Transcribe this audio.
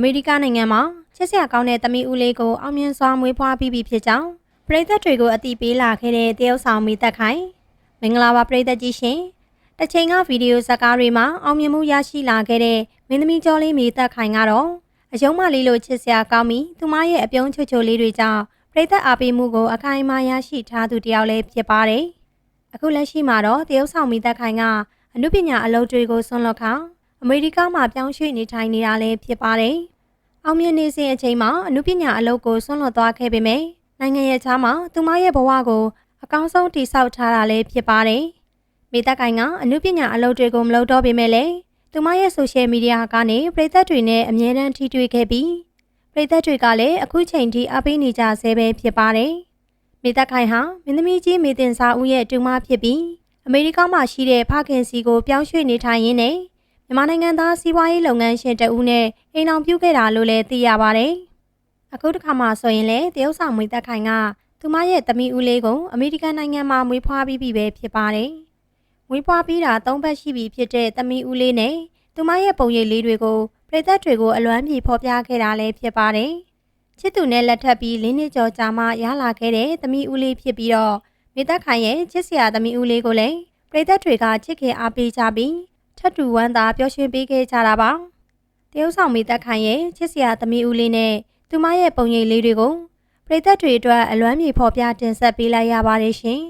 အမေရိကနိုင်ငံမှာချစ်စရာကောင်းတဲ့သမီးဦးလေးကိုအောင်မြင်စွာမွေးဖွားပြီးပြီဖြစ်ကြောင်းပရိသတ်တွေကိုအတိပေးလာခဲ့တဲ့တရုတ်ဆောင်မိသက်ခိုင်မင်္ဂလာပါပရိသတ်ကြီးရှင်တစ်ချိန်ကဗီဒီယိုဇာတ်ကားတွေမှာအောင်မြင်မှုရရှိလာခဲ့တဲ့မင်းသမီးကျော်လေးမိသက်ခိုင်ကတော့အယုံမလေးလိုချစ်စရာကောင်းပြီးသူမရဲ့အပြုံးချွတ်ချွတ်လေးတွေကြောင့်ပရိသတ်အားပေးမှုကိုအခိုင်အမာရရှိထားသူတစ်ယောက်လည်းဖြစ်ပါတယ်အခုလက်ရှိမှာတော့တရုတ်ဆောင်မိသက်ခိုင်ကအမှုပညာအလုပ်တွေကိုဆွန့်လွတ်ခါအမေရိကမှာပြောင်းရွှေ့နေထိုင်နေတာလည်းဖြစ်ပါတယ် အောင်မြင်နေစဉ်အချိန်မှာအမှုပညာအလုပ်ကိုဆွန့်လွတ်သွားခဲ့ပေမယ့်နိုင်ငံရဲ့ခြားမှာသူမရဲ့ဘဝကိုအကောင်းဆုံးတည်ဆောက်ထားတာလည်းဖြစ်ပါတယ်။မိသက်ကိုင်ကအမှုပညာအလုပ်တွေကိုမလုပ်တော့ပေမဲ့လည်းသူမရဲ့ဆိုရှယ်မီဒီယာကနေပြည်သက်တွေနဲ့အမြဲတမ်းထိတွေ့ခဲ့ပြီးပြည်သက်တွေကလည်းအခုချိန်ထိအပေးနေကြဆဲပဲဖြစ်ပါတယ်။မိသက်ခိုင်ဟာမင်းသမီးကြီးမေတင်စာဦးရဲ့တူမဖြစ်ပြီးအမေရိကမှာရှိတဲ့ဖခင်စီကိုပြောင်းရွှေ့နေထိုင်ရင်းနဲ့ မြန်မာနိုင်ငံသားစီးပွားရေးလုပ်ငန်းရှင်တဦးနဲ့အိမ်အောင်ပြုခဲ့တာလို့လည်းသိရပါဗျ။အခုတစ်ခါမှဆိုရင်လည်းတရုတ်ဆောင်မွေသက်ခိုင်ကသူမရဲ့သမီးဦးလေးကိုအမေရိကန်နိုင်ငံမှာမွေးဖွားပြီးပြီပဲဖြစ်ပါတယ်။မွေးဖွားပြီးတာ၃ပတ်ရှိပြီဖြစ်တဲ့သမီးဦးလေးနဲ့သူမရဲ့ပုံရိပ်လေးတွေကိုပြည်သက်တွေကိုအလွမ်းပြေဖော်ပြခဲ့တာလည်းဖြစ်ပါတယ်။ချစ်သူနဲ့လက်ထပ်ပြီးလင်းနှစ်ကျော်ကြာမှရလာခဲ့တဲ့သမီးဦးလေးဖြစ်ပြီးတော့မေသက်ခိုင်ရဲ့ချစ်စရာသမီးဦးလေးကိုလည်းပြည်သက်တွေကချစ်ခင်အားပေးကြပြီး ထပ်တူဝမ်းသာပျော်ရွှင်ပေးခဲ့ကြတာပါတရုတ်ဆောင်မိသက်ခိုင်ရဲ့ချစ်စရာသမီးဦးလေးနဲ့သူမရဲ့ပုံရိပ်လေးတွေကိုပြည်သက်တွေအတွက်အလွမ်းမြေဖော်ပြတင်ဆက်ပေးလိုက်ရပါတယ်ရှင်